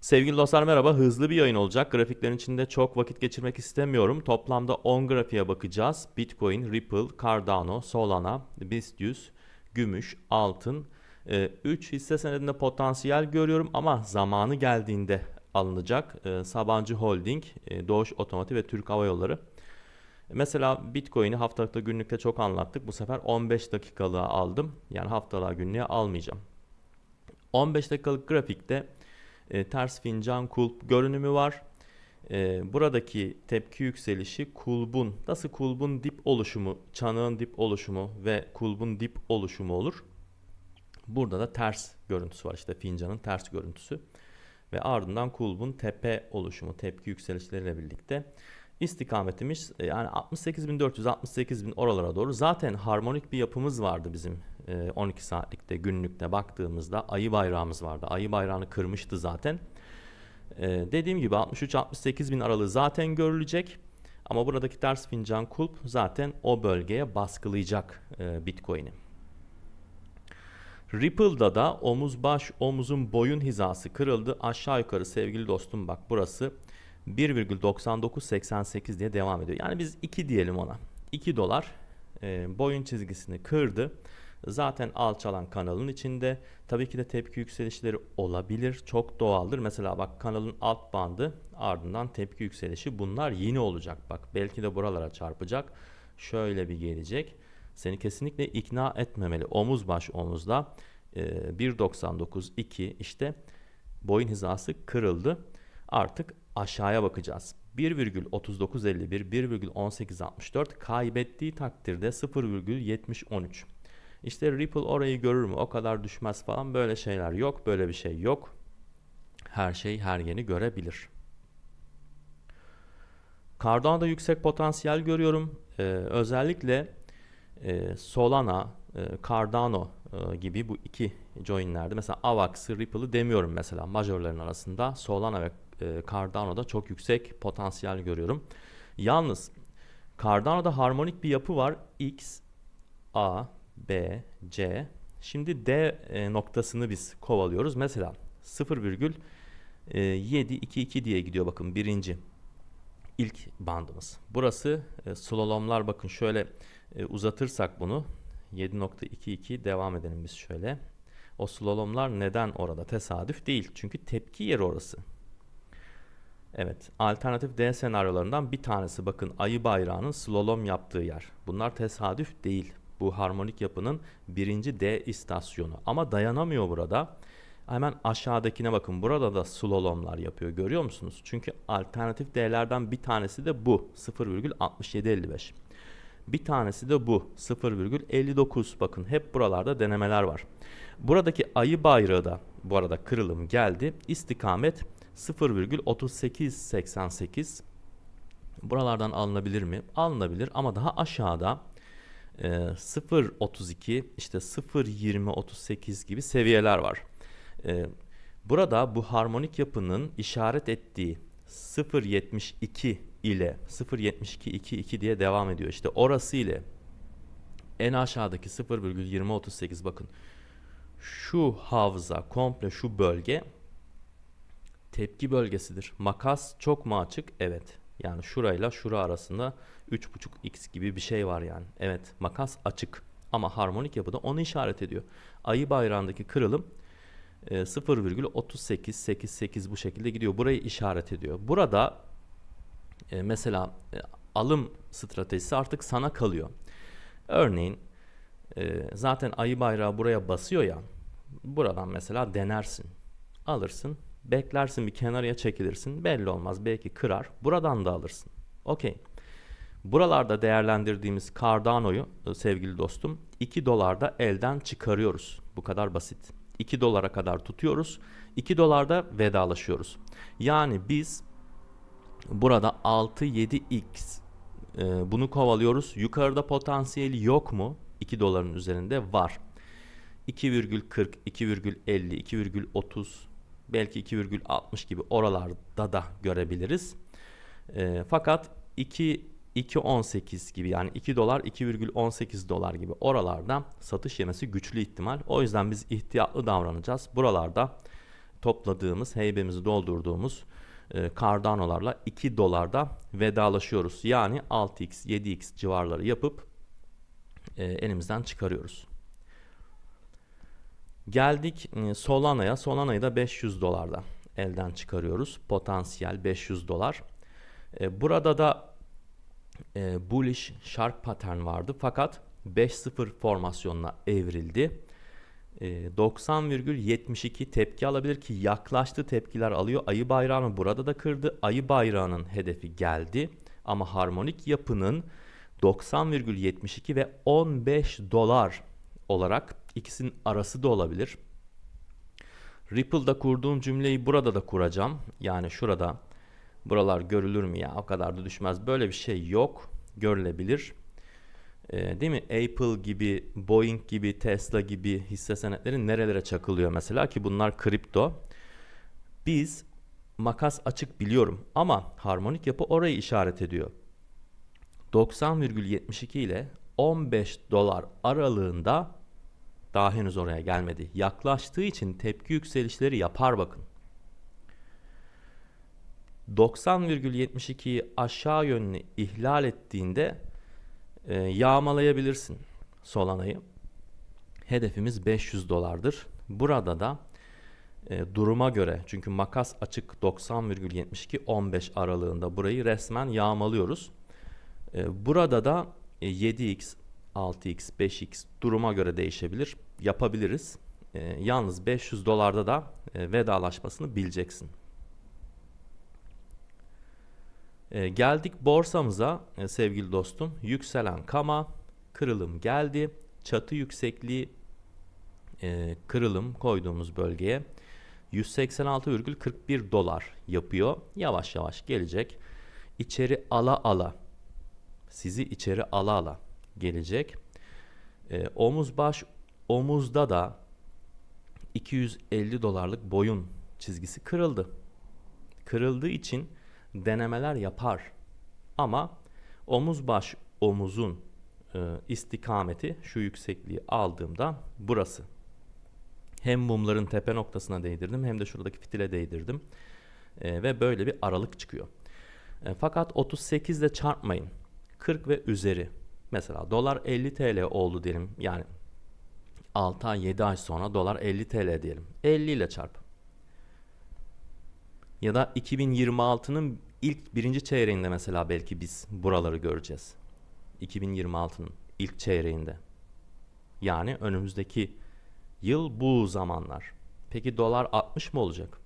Sevgili dostlar merhaba. Hızlı bir yayın olacak. Grafiklerin içinde çok vakit geçirmek istemiyorum. Toplamda 10 grafiğe bakacağız. Bitcoin, Ripple, Cardano, Solana, BIST gümüş, altın. 3 hisse senedinde potansiyel görüyorum ama zamanı geldiğinde alınacak. Ee, Sabancı Holding, e, Doğuş Otomotiv ve Türk Hava Yolları. Mesela Bitcoin'i haftalıkta günlükte çok anlattık. Bu sefer 15 dakikalığa aldım. Yani haftalığa günlüğe almayacağım. 15 dakikalık grafikte e, ters fincan kulp görünümü var. E, buradaki tepki yükselişi kulbun, nasıl kulbun dip oluşumu, çanağın dip oluşumu ve kulbun dip oluşumu olur. Burada da ters görüntüsü var işte fincanın ters görüntüsü. Ve ardından kulbun tepe oluşumu, tepki yükselişleriyle birlikte istikametimiz e, yani 68.400 68.000 oralara doğru zaten harmonik bir yapımız vardı bizim e, 12 saatlikte günlükte baktığımızda ayı bayrağımız vardı. Ayı bayrağını kırmıştı zaten. E, dediğim gibi 63-68 bin aralığı zaten görülecek. Ama buradaki ters fincan kulp zaten o bölgeye baskılayacak e, Bitcoin'i. Ripple'da da omuz baş omuzun boyun hizası kırıldı. Aşağı yukarı sevgili dostum bak burası 1,9988 diye devam ediyor. Yani biz 2 diyelim ona. 2 dolar e, boyun çizgisini kırdı. Zaten alçalan kanalın içinde. Tabii ki de tepki yükselişleri olabilir. Çok doğaldır. Mesela bak kanalın alt bandı ardından tepki yükselişi bunlar yine olacak. Bak belki de buralara çarpacak. Şöyle bir gelecek. Seni kesinlikle ikna etmemeli. Omuz baş omuzda e, 1.99 2 işte boyun hizası kırıldı. Artık aşağıya bakacağız. 1,3951 1,1864 kaybettiği takdirde 0,7013. İşte Ripple orayı görür mü? O kadar düşmez falan böyle şeyler yok. Böyle bir şey yok. Her şey her yeni görebilir. Cardano'da yüksek potansiyel görüyorum. Ee, özellikle e, Solana, e, Cardano e, gibi bu iki joinlerde mesela AVAX'ı, Ripple'ı demiyorum mesela majorların arasında. Solana ve e, Cardano'da çok yüksek potansiyel görüyorum. Yalnız Cardano'da harmonik bir yapı var. X, A, B, C. Şimdi D e, noktasını biz kovalıyoruz. Mesela 0,722 diye gidiyor bakın birinci ilk bandımız. Burası e, slalomlar bakın şöyle e, uzatırsak bunu 7.22 devam edelim biz şöyle. O slalomlar neden orada? Tesadüf değil. Çünkü tepki yeri orası. Evet, alternatif D senaryolarından bir tanesi bakın ayı bayrağının slalom yaptığı yer. Bunlar tesadüf değil. Bu harmonik yapının birinci D istasyonu. Ama dayanamıyor burada. Hemen aşağıdakine bakın. Burada da slalomlar yapıyor. Görüyor musunuz? Çünkü alternatif D'lerden bir tanesi de bu. 0,6755. Bir tanesi de bu. 0,59. Bakın hep buralarda denemeler var. Buradaki ayı bayrağı da bu arada kırılım geldi. İstikamet 0,3888. Buralardan alınabilir mi? Alınabilir ama daha aşağıda e, 0.32 işte 0.20-38 gibi seviyeler var. E, burada bu harmonik yapının işaret ettiği 0.72 ile 0.7222 diye devam ediyor. İşte orası ile en aşağıdaki 0.2038 bakın şu havza komple şu bölge tepki bölgesidir. Makas çok mu açık? Evet. Yani şurayla şura arasında 3.5x gibi bir şey var yani. Evet makas açık ama harmonik yapıda onu işaret ediyor. Ayı bayrağındaki kırılım e, 0,3888 bu şekilde gidiyor. Burayı işaret ediyor. Burada e, mesela e, alım stratejisi artık sana kalıyor. Örneğin e, zaten ayı bayrağı buraya basıyor ya. Buradan mesela denersin. Alırsın Beklersin bir kenarıya çekilirsin. Belli olmaz. Belki kırar. Buradan da alırsın. Okey. Buralarda değerlendirdiğimiz Cardano'yu e, sevgili dostum 2 dolarda elden çıkarıyoruz. Bu kadar basit. 2 dolara kadar tutuyoruz. 2 dolarda vedalaşıyoruz. Yani biz burada 6-7x e, bunu kovalıyoruz. Yukarıda potansiyeli yok mu? 2 doların üzerinde var. 2,40, 2,50, 2,30 belki 2,60 gibi oralarda da görebiliriz. E, fakat 2 2.18 gibi yani 2 dolar 2,18 dolar gibi oralarda satış yemesi güçlü ihtimal. O yüzden biz ihtiyatlı davranacağız. Buralarda topladığımız, heybemizi doldurduğumuz e, Cardano'larla 2 dolarda vedalaşıyoruz. Yani 6x, 7x civarları yapıp e, elimizden çıkarıyoruz. Geldik e, Solana'ya. Solana'yı da 500 dolarda elden çıkarıyoruz. Potansiyel 500 dolar. E, burada da e, bullish sharp pattern vardı fakat 5-0 formasyonuna evrildi. E, 90,72 tepki alabilir ki yaklaştı tepkiler alıyor. Ayı bayrağını burada da kırdı. Ayı bayrağının hedefi geldi. Ama harmonik yapının 90,72 ve 15 dolar olarak ikisinin arası da olabilir. Ripple'da kurduğum cümleyi burada da kuracağım. Yani şurada buralar görülür mü ya o kadar da düşmez. Böyle bir şey yok. Görülebilir. Ee, değil mi? Apple gibi, Boeing gibi, Tesla gibi hisse senetleri nerelere çakılıyor mesela ki bunlar kripto. Biz makas açık biliyorum ama harmonik yapı orayı işaret ediyor. 90,72 ile 15 dolar aralığında daha henüz oraya gelmedi. Yaklaştığı için tepki yükselişleri yapar bakın. 90,72'yi aşağı yönlü ihlal ettiğinde e, yağmalayabilirsin Solana'yı. Hedefimiz 500 dolardır. Burada da e, duruma göre çünkü makas açık 90,72 15 aralığında burayı resmen yağmalıyoruz. E, burada da e, 7x 6x, 5x duruma göre değişebilir. Yapabiliriz. E, yalnız 500 dolarda da e, vedalaşmasını bileceksin. E, geldik borsamıza e, sevgili dostum. Yükselen kama, kırılım geldi. Çatı yüksekliği e, kırılım koyduğumuz bölgeye 186,41 dolar yapıyor. Yavaş yavaş gelecek. İçeri ala ala sizi içeri ala ala gelecek. E, omuz baş omuzda da 250 dolarlık boyun çizgisi kırıldı. Kırıldığı için denemeler yapar. Ama omuz baş omuzun e, istikameti şu yüksekliği aldığımda burası. Hem mumların tepe noktasına değdirdim hem de şuradaki fitile değdirdim. E, ve böyle bir aralık çıkıyor. E, fakat 38 ile çarpmayın. 40 ve üzeri. Mesela dolar 50 TL oldu diyelim. Yani 6 ay 7 ay sonra dolar 50 TL diyelim. 50 ile çarp. Ya da 2026'nın ilk birinci çeyreğinde mesela belki biz buraları göreceğiz. 2026'nın ilk çeyreğinde. Yani önümüzdeki yıl bu zamanlar. Peki dolar 60 mı olacak?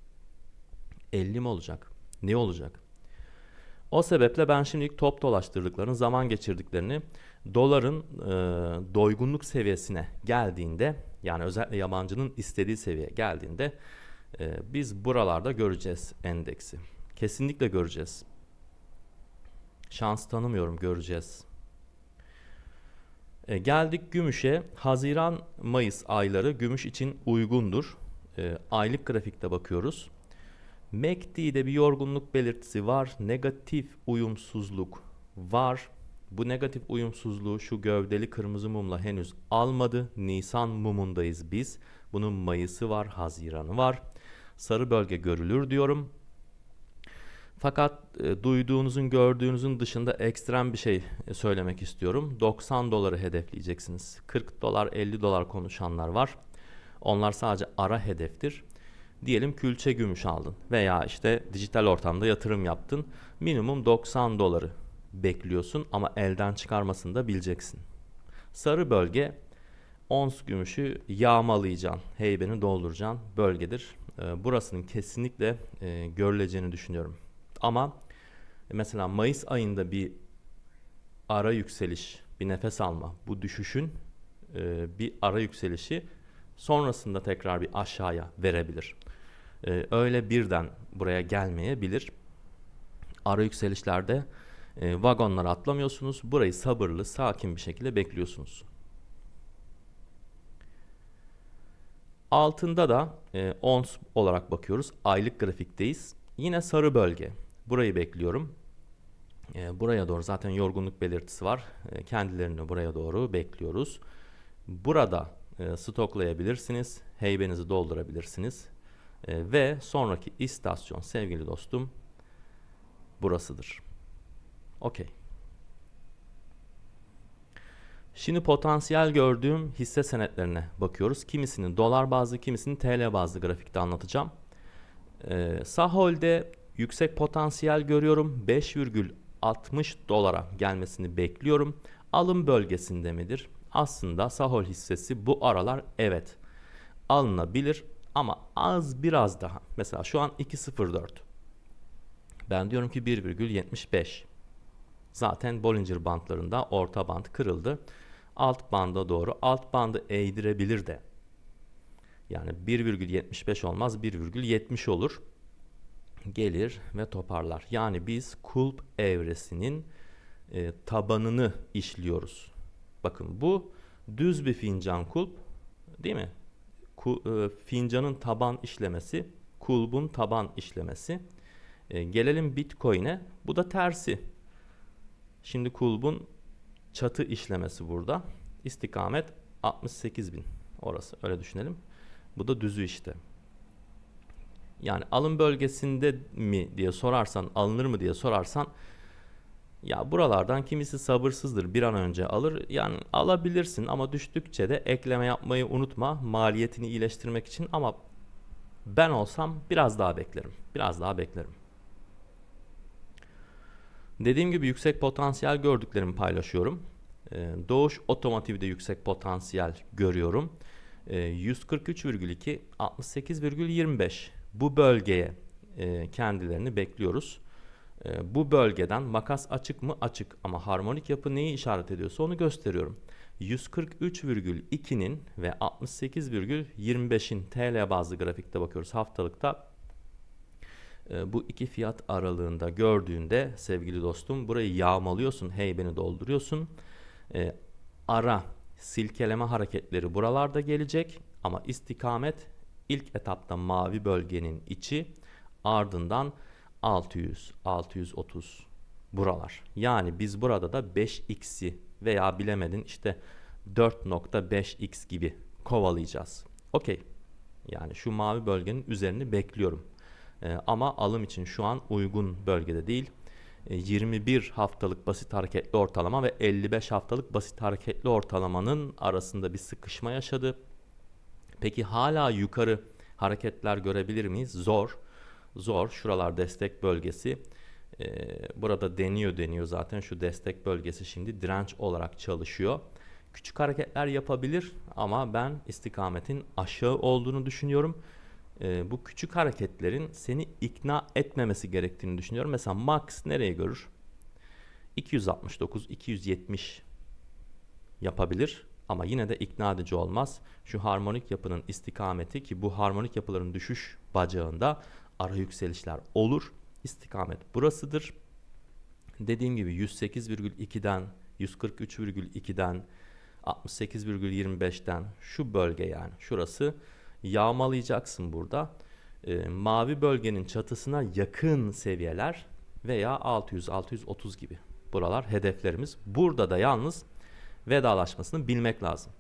50 mi olacak? Ne olacak? O sebeple ben şimdilik top dolaştırdıklarını, zaman geçirdiklerini doların e, doygunluk seviyesine geldiğinde yani özellikle yabancının istediği seviyeye geldiğinde e, biz buralarda göreceğiz endeksi. Kesinlikle göreceğiz. Şans tanımıyorum göreceğiz. E, geldik gümüşe. Haziran-Mayıs ayları gümüş için uygundur. E, aylık grafikte bakıyoruz. MACD'de bir yorgunluk belirtisi var. Negatif uyumsuzluk var. Bu negatif uyumsuzluğu şu gövdeli kırmızı mumla henüz almadı. Nisan mumundayız biz. Bunun Mayıs'ı var, Haziran'ı var. Sarı bölge görülür diyorum. Fakat e, duyduğunuzun, gördüğünüzün dışında ekstrem bir şey e, söylemek istiyorum. 90 doları hedefleyeceksiniz. 40 dolar, 50 dolar konuşanlar var. Onlar sadece ara hedeftir. Diyelim külçe gümüş aldın veya işte dijital ortamda yatırım yaptın. Minimum 90 doları bekliyorsun ama elden çıkarmasını da bileceksin. Sarı bölge ons gümüşü yağmalayacaksın, heybeni dolduracaksın bölgedir. E, burasının kesinlikle e, görüleceğini düşünüyorum. Ama mesela Mayıs ayında bir ara yükseliş, bir nefes alma, bu düşüşün e, bir ara yükselişi sonrasında tekrar bir aşağıya verebilir. E, öyle birden buraya gelmeyebilir. Ara yükselişlerde e, vagonlara atlamıyorsunuz. Burayı sabırlı, sakin bir şekilde bekliyorsunuz. Altında da e, ons olarak bakıyoruz. Aylık grafikteyiz. Yine sarı bölge. Burayı bekliyorum. E, buraya doğru zaten yorgunluk belirtisi var. E, kendilerini buraya doğru bekliyoruz. Burada e, stoklayabilirsiniz. Heybenizi doldurabilirsiniz. E, ve sonraki istasyon sevgili dostum burasıdır. Okey. Şimdi potansiyel gördüğüm hisse senetlerine bakıyoruz. Kimisini dolar bazlı, kimisini TL bazlı grafikte anlatacağım. Ee, Sahol'de yüksek potansiyel görüyorum. 5,60 dolara gelmesini bekliyorum. Alım bölgesinde midir? Aslında Sahol hissesi bu aralar evet alınabilir ama az biraz daha. Mesela şu an 2.04. Ben diyorum ki 1,75. Zaten Bollinger bandlarında orta band kırıldı. Alt banda doğru alt bandı eğdirebilir de. Yani 1,75 olmaz 1,70 olur. Gelir ve toparlar. Yani biz kulp evresinin e, tabanını işliyoruz. Bakın bu düz bir fincan kulp değil mi? Ku, e, fincanın taban işlemesi, kulbun taban işlemesi. E, gelelim Bitcoin'e. Bu da tersi. Şimdi kulbun çatı işlemesi burada. İstikamet 68 bin. Orası öyle düşünelim. Bu da düzü işte. Yani alım bölgesinde mi diye sorarsan, alınır mı diye sorarsan ya buralardan kimisi sabırsızdır bir an önce alır. Yani alabilirsin ama düştükçe de ekleme yapmayı unutma maliyetini iyileştirmek için ama ben olsam biraz daha beklerim. Biraz daha beklerim. Dediğim gibi yüksek potansiyel gördüklerimi paylaşıyorum. Ee, Doğuş Otomotiv'de yüksek potansiyel görüyorum. Ee, 143,2 68,25 bu bölgeye e, kendilerini bekliyoruz. E, bu bölgeden makas açık mı? Açık ama harmonik yapı neyi işaret ediyorsa onu gösteriyorum. 143,2'nin ve 68,25'in TL bazlı grafikte bakıyoruz haftalıkta. E, bu iki fiyat aralığında gördüğünde sevgili dostum burayı yağmalıyorsun, hey beni dolduruyorsun. E, ara silkeleme hareketleri buralarda gelecek ama istikamet ilk etapta mavi bölgenin içi ardından 600, 630 buralar. Yani biz burada da 5x'i veya bilemedin işte 4.5x gibi kovalayacağız. Okey. Yani şu mavi bölgenin üzerini bekliyorum. Ee, ama alım için şu an uygun bölgede değil. Ee, 21 haftalık basit hareketli ortalama ve 55 haftalık basit hareketli ortalamanın arasında bir sıkışma yaşadı. Peki hala yukarı hareketler görebilir miyiz? Zor. Zor. Şuralar destek bölgesi. Ee, burada deniyor deniyor zaten şu destek bölgesi şimdi direnç olarak çalışıyor. Küçük hareketler yapabilir ama ben istikametin aşağı olduğunu düşünüyorum. Ee, bu küçük hareketlerin seni ikna etmemesi gerektiğini düşünüyorum. Mesela max nereye görür? 269, 270 yapabilir ama yine de ikna edici olmaz. Şu harmonik yapının istikameti ki bu harmonik yapıların düşüş bacağında ara yükselişler olur. İstikamet burasıdır. Dediğim gibi 108,2'den 143,2'den 68,25'ten şu bölge yani şurası yağmalayacaksın burada. E, mavi bölgenin çatısına yakın seviyeler veya 600-630 gibi buralar hedeflerimiz. Burada da yalnız vedalaşmasını bilmek lazım.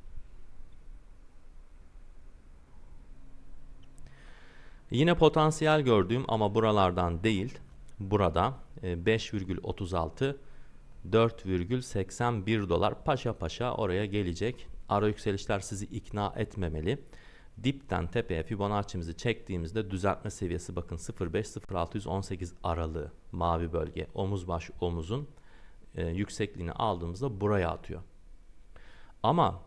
Yine potansiyel gördüğüm ama buralardan değil, burada 5,36 4,81 dolar paşa paşa oraya gelecek. Ara yükselişler sizi ikna etmemeli. Dipten tepeye Fibonacci'mizi çektiğimizde düzeltme seviyesi bakın 0.5-0.618 aralığı mavi bölge omuz baş omuzun e, yüksekliğini aldığımızda buraya atıyor. Ama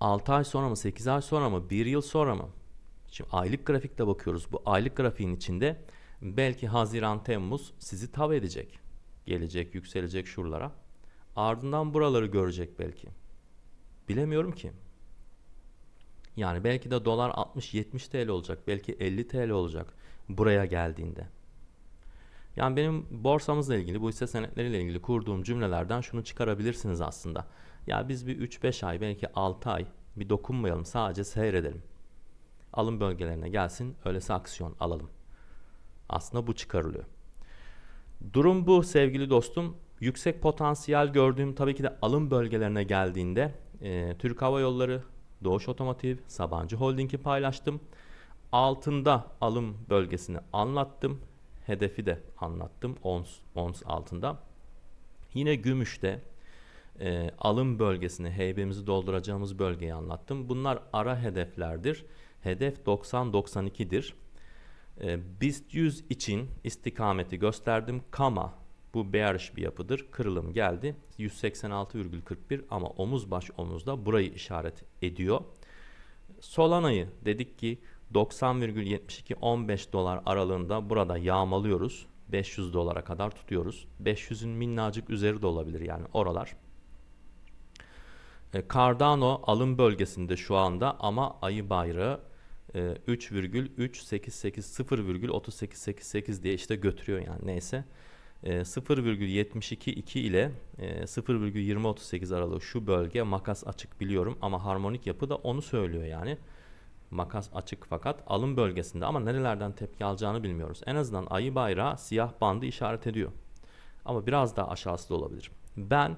6 ay sonra mı 8 ay sonra mı 1 yıl sonra mı? Şimdi aylık grafikte bakıyoruz. Bu aylık grafiğin içinde belki Haziran Temmuz sizi tav edecek. Gelecek yükselecek şuralara. Ardından buraları görecek belki. Bilemiyorum ki. Yani belki de dolar 60-70 TL olacak. Belki 50 TL olacak buraya geldiğinde. Yani benim borsamızla ilgili, bu hisse senetleriyle ilgili kurduğum cümlelerden şunu çıkarabilirsiniz aslında. Ya biz bir 3-5 ay, belki 6 ay bir dokunmayalım, sadece seyredelim. Alım bölgelerine gelsin, öylesi aksiyon alalım. Aslında bu çıkarılıyor. Durum bu sevgili dostum. Yüksek potansiyel gördüğüm tabii ki de alım bölgelerine geldiğinde e, Türk Hava Yolları, Doğuş Otomotiv, Sabancı Holding'i paylaştım. Altında alım bölgesini anlattım. Hedefi de anlattım ons, ons altında. Yine gümüşte e, alım bölgesini, heybemizi dolduracağımız bölgeyi anlattım. Bunlar ara hedeflerdir. Hedef 90-92'dir. E, BIST 100 için istikameti gösterdim. Kama bu bearish bir yapıdır. Kırılım geldi. 186,41 ama omuz baş omuzda burayı işaret ediyor. Solana'yı dedik ki 90,72-15 dolar aralığında burada yağmalıyoruz. 500 dolara kadar tutuyoruz. 500'ün minnacık üzeri de olabilir yani oralar. E, Cardano alım bölgesinde şu anda ama ayı bayrağı e, 3,388 0,3888 diye işte götürüyor yani neyse. E, 0,722 ile e, 0,2038 aralığı şu bölge makas açık biliyorum ama harmonik yapı da onu söylüyor yani. Makas açık fakat alım bölgesinde ama nerelerden tepki alacağını bilmiyoruz. En azından ayı bayrağı siyah bandı işaret ediyor. Ama biraz daha aşağısı da olabilir. Ben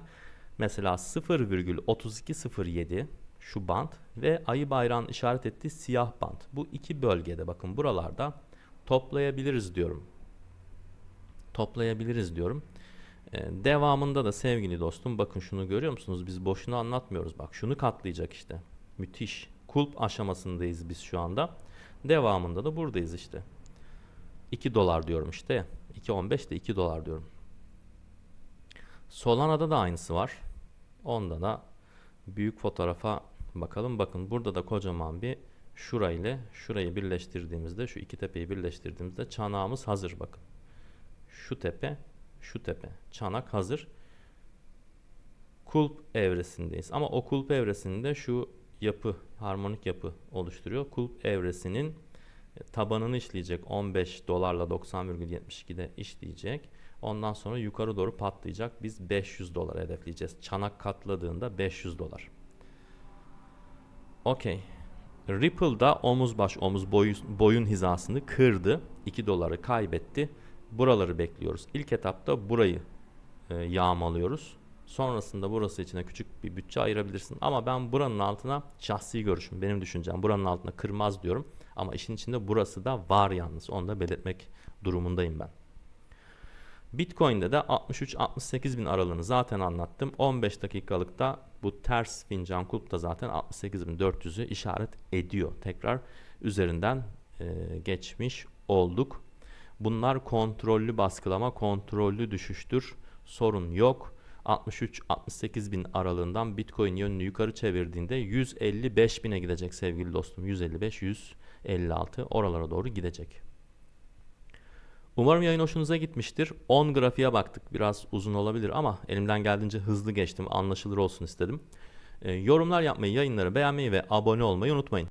mesela 0,3207 şu band ve ayı bayrağın işaret ettiği siyah band. Bu iki bölgede bakın buralarda toplayabiliriz diyorum. Toplayabiliriz diyorum. Ee, devamında da sevgili dostum bakın şunu görüyor musunuz? Biz boşuna anlatmıyoruz. Bak şunu katlayacak işte. Müthiş. Kulp aşamasındayız biz şu anda. Devamında da buradayız işte. 2 dolar diyorum işte. 2.15 de 2 dolar diyorum. Solana'da da aynısı var. Onda da büyük fotoğrafa bakalım. Bakın burada da kocaman bir şurayla şurayı birleştirdiğimizde şu iki tepeyi birleştirdiğimizde çanağımız hazır bakın. Şu tepe, şu tepe. Çanak hazır. Kulp evresindeyiz. Ama o kulp evresinde şu yapı, harmonik yapı oluşturuyor. Kulp evresinin tabanını işleyecek 15 dolarla 90,72'de işleyecek. Ondan sonra yukarı doğru patlayacak. Biz 500 dolar hedefleyeceğiz. Çanak katladığında 500 dolar. Okey. Ripple'da omuz baş omuz boyun, boyun hizasını kırdı. 2 doları kaybetti. Buraları bekliyoruz. İlk etapta burayı e, yağmalıyoruz. Sonrasında burası içine küçük bir bütçe ayırabilirsin. Ama ben buranın altına şahsi görüşüm, benim düşüncem buranın altına kırmaz diyorum. Ama işin içinde burası da var yalnız. Onu da belirtmek durumundayım ben. Bitcoin'de de 63-68 bin aralığını zaten anlattım. 15 dakikalıkta bu ters fincan kulp da zaten 68.400'ü işaret ediyor. Tekrar üzerinden e, geçmiş olduk. Bunlar kontrollü baskılama, kontrollü düşüştür. Sorun yok. 63-68 bin aralığından Bitcoin yönünü yukarı çevirdiğinde 155 bine gidecek sevgili dostum. 155-156 oralara doğru gidecek. Umarım yayın hoşunuza gitmiştir. 10 grafiğe baktık. Biraz uzun olabilir ama elimden geldiğince hızlı geçtim. Anlaşılır olsun istedim. Ee, yorumlar yapmayı, yayınları beğenmeyi ve abone olmayı unutmayın.